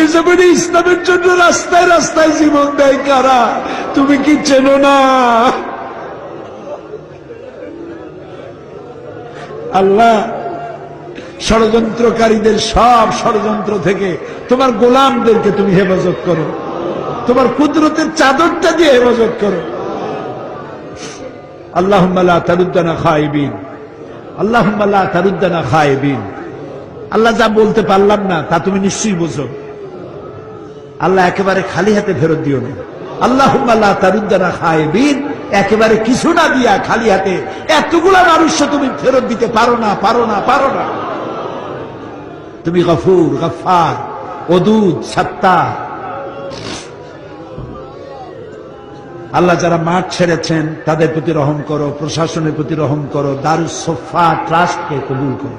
এ জমিনে ইসলামের জন্য রাস্তায় রাস্তায় জীবন দেয় কারা? তুমি কি চেনো না? আল্লাহ, ষড়যন্ত্রকারীদের সব ষড়যন্ত্র থেকে তোমার গোলামদেরকে তুমি হেফাজত করো। তোমার কুদরতের চাদরটা দিয়ে হেফাজত করো। আল্লাহ তারুদ্দানা খাইবিন আল্লাহ তারুদ্দানা খাইবিন আল্লাহ যা বলতে পারলাম না, তা তুমি নিশ্চয়ই বোঝো। আল্লাহ একেবারে খালি হাতে ফেরত দিও না। আল্লাহ তারুদ্দানা খাইবিন একেবারে কিছু না দিয়া খালি হাতে এতগুলা মানুষ তুমি ফেরত দিতে পারো না পারো না পারো না। তুমি গফুর গফার অদুদ সত্তা আল্লাহ যারা মাঠ ছেড়েছেন, তাদের প্রতি রহম করো, প্রশাসনের প্রতি রহম করো, দারুস ট্রাস্টকে কবুল করো।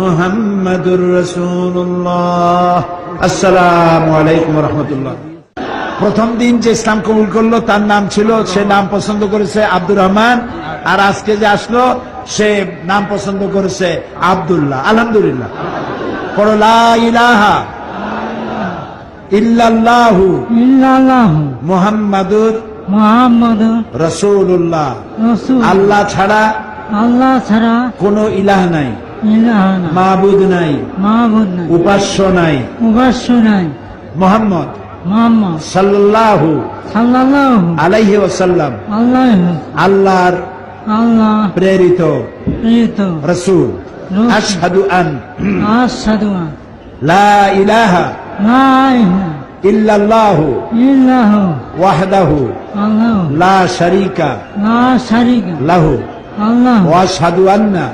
মোহাম্মদুর রসুল্লাহ আসসালাম আলাইকুম রহমতুল্লাহ। প্রথম দিন যে ইসলাম কবুল করল তার নাম ছিল সে নাম পছন্দ করেছে আব্দুর রহমান। আর আজকে যে আসলো সে নাম পছন্দ করেছে আবদুল্লাহ। আলহামদুলিল্লাহ। করলাহা ইল্লাহু ইল্লাহু মোহাম্মদুর মোহাম্মদুর রসুল্লাহ আল্লাহ ছাড়া আল্লাহ ছাড়া কোন ইলাহ নাই। ইলাহ। নাই নাই মাহবুদ নাই। উপাস্য নাই। উপাস্য নাই। মোহাম্মদ মুহাম্মদ সাল্লাল্লাহু সাল্লাল্লাহু আলাইহি ওয়াসাল্লাম আল্লাহ আল্লাহর আল্লাহ প্রেরিত প্রিয়ত রসুল। আশহাদু আন আশহাদু আন। লা ইলাহা লা ইলাহা ইল্লাল্লাহু ইল্লাহু ওয়াহদাহু আল্লাহ। লা শারীকা লা শারীকা। লাহু। আল্লাহ। ওয়া আশহাদু আন্না।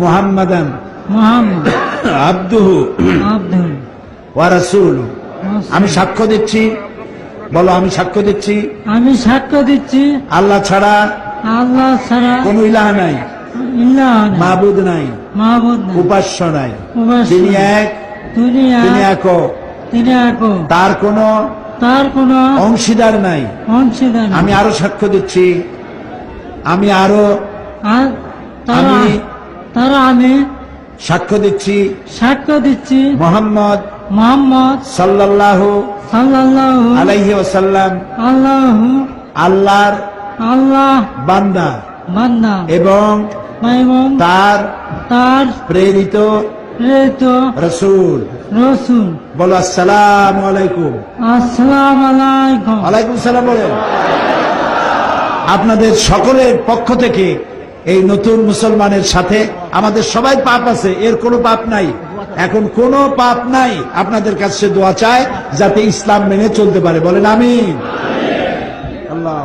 মুহাম্মাদান মুহাম্মদ আবদুহু ওয়া রাসূলুহু। আমি সাক্ষ্য দিচ্ছি বলো আমি সাক্ষ্য দিচ্ছি? আমি সাক্ষ্য দিচ্ছি। আল্লাহ ছাড়া আল্লাহ ছাড়া কোন ইলাহ নাই। মাহবুদ নাই। মাহবুদ উপাস্য নাই। তিনি এক তিনি এক তিনি এক তার কোন তার কোন অংশীদার নাই। অংশীদার আমি আরও সাক্ষ্য দিচ্ছি। আমি আরও আমি তারা আমি সাক্ষ্য দিচ্ছি। সাক্ষ্য দিচ্ছি। মোহাম্মদ মোহাম্মদ সাল্লাল্লাহু সাল্লাল্লাহু আলাইহি ওয়াসাল্লাম আল্লাহু আল্লাহর আল্লাহ বান্দা। বান্দা। এবং তার তার প্রেরিত প্রেরিত রসুল। রসুল। বলো আসসালামু আলাইকুম। আসসালাম আলাইকুম। ওয়ালাইকুম সালাম বলেন। আপনাদের সকলের পক্ষ থেকে এই নতুন মুসলমানের সাথে আমাদের সবাই পাপ আছে, এর কোনো পাপ নাই। এখন কোনো পাপ নাই। আপনাদের কাছে দোয়া চায় যাতে ইসলাম মেনে চলতে পারে। বলেন আমি আল্লাহ।